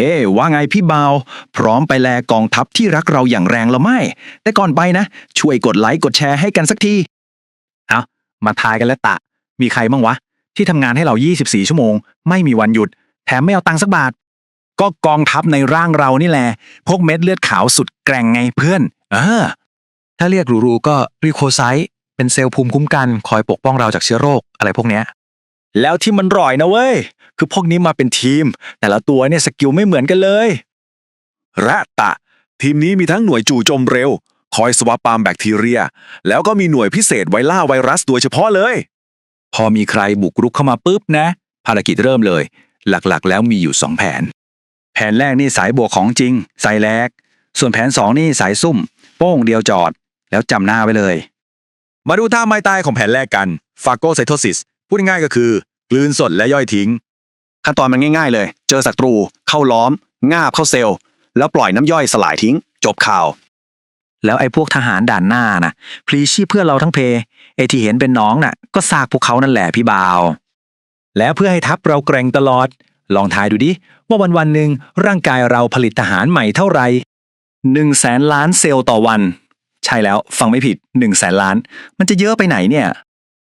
ฮ้ว่าไงพี่บาว พร้อมไปแลกองทัพที่รักเราอย่างแรงละไม่ แต่ก่อนไปนะ ช่วยกดไลค์กดแชร์ให้กันสักทีเอามาทายกันแล้วตะ มีใครบ้างวะ ที่ทำงานให้เรา 24 ชั่วโมง ไม่มีวันหยุด แถมไม่เอาตังค์สักบาท ก็กองทัพในร่างเรานี่แหละพวกเม็ดเลือดขาวสุดแกร่งไงเพื่อน เออ ถ้าเรียกหรูก็รีโคไซต์เป็นเซลล์ภูมิคุ้มกันคอยปกป้องเราจากเชื้อโรคอะไรพวกเนี้ย แล้วที่มันร่อยนะเว้ย คือพวกนี้มาเป็นทีม แต่ละตัวเนี่ยสกิลไม่เหมือนกันเลย ระตะ ทีมนี้มีทั้งหน่วยจู่โจมเร็ว คอยสวาปามแบคทีเรีย แล้วก็มีหน่วยพิเศษไวล่าไวรัสโดยเฉพาะเลย พอมีใครบุกรุกเข้ามาปุ๊บนะ ภารกิจเริ่มเลย หลักๆ แล้วมีอยู่สองแผน แผนแรกนี่สายบวกของจริงใส่แลก ส่วนแผนสองนี่สายซุ่ม โป้งเดียวจอด แล้วจำหน้าไว้เลย มาดูท่าไม้ตายของแผนแรกกันฟาโกไซโทซิสพูดง่ายๆก็คือ กลืนสดและย่อยทิ้ง ขั้นตอนมันง่ายๆ เลย เจอศัตรู เข้าล้อม งาบเข้าเซลล์ แล้วปล่อยน้ำย่อยสลายทิ้ง จบข่าว แล้วไอ้พวกทหารด่านหน้านะพลีชีพเพื่อเราทั้งเพไอ้ที่เห็นเป็นน้องน่ะ ก็ซากพวกเขานั่นแหละพี่บ่าว แล้วเพื่อให้ทัพเราแกร่งตลอด ลองทายดูดิว่าวันวันหนึ่งร่างกายเราผลิตทหารใหม่เท่าไหร่หนึ่งแสนล้านเซลล์ต่อวัน ใช่แล้วฟังไม่ผิดหนึ่งแสนล้าน มันจะเยอะไปไหนเนี่ย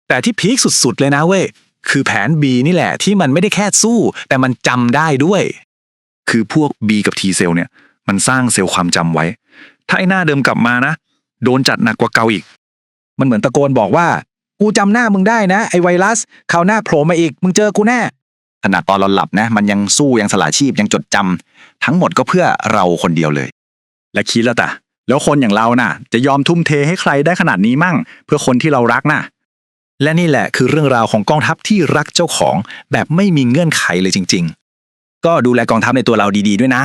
แต่ที่พีคสุดๆเลยนะเว้ย คือแผน B นี่แหละ ที่มันไม่ได้แค่สู้ แต่มันจำได้ด้วย คือพวก B กับ T เซลล์เนี่ย มันสร้างเซลล์ความจำไว้ ถ้าไอ้หน้าเดิมกลับมานะ โดนจัดหนักกว่าเก่าอีก มันเหมือนตะโกนบอกว่า กูจำหน้ามึงได้นะ ไอ้ไวรัสคราวหน้าโผล่มาอีก มึงเจอกูแน่ขนาดตอนเราหลับนะ มันยังสู้ยังสละชีพยังจดจำทั้งหมดก็เพื่อเราคนเดียวเลย และคิดแล้วแต่แล้วคนอย่างเราน่ะ จะยอมทุ่มเทให้ใครได้ขนาดนี้มั่ง เพื่อคนที่เรารักน่ะ และนี่แหละคือเรื่องราวของกองทัพที่รักเจ้าของแบบไม่มีเงื่อนไขเลยจริง ๆ ก็ดูแลกองทัพในตัวเราดีๆด้วยนะ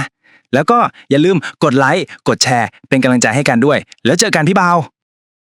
แล้วก็อย่าลืมกดไลค์กดแชร์ เป็นกำลังใจให้กันด้วย แล้วเจอกันพี่บ่า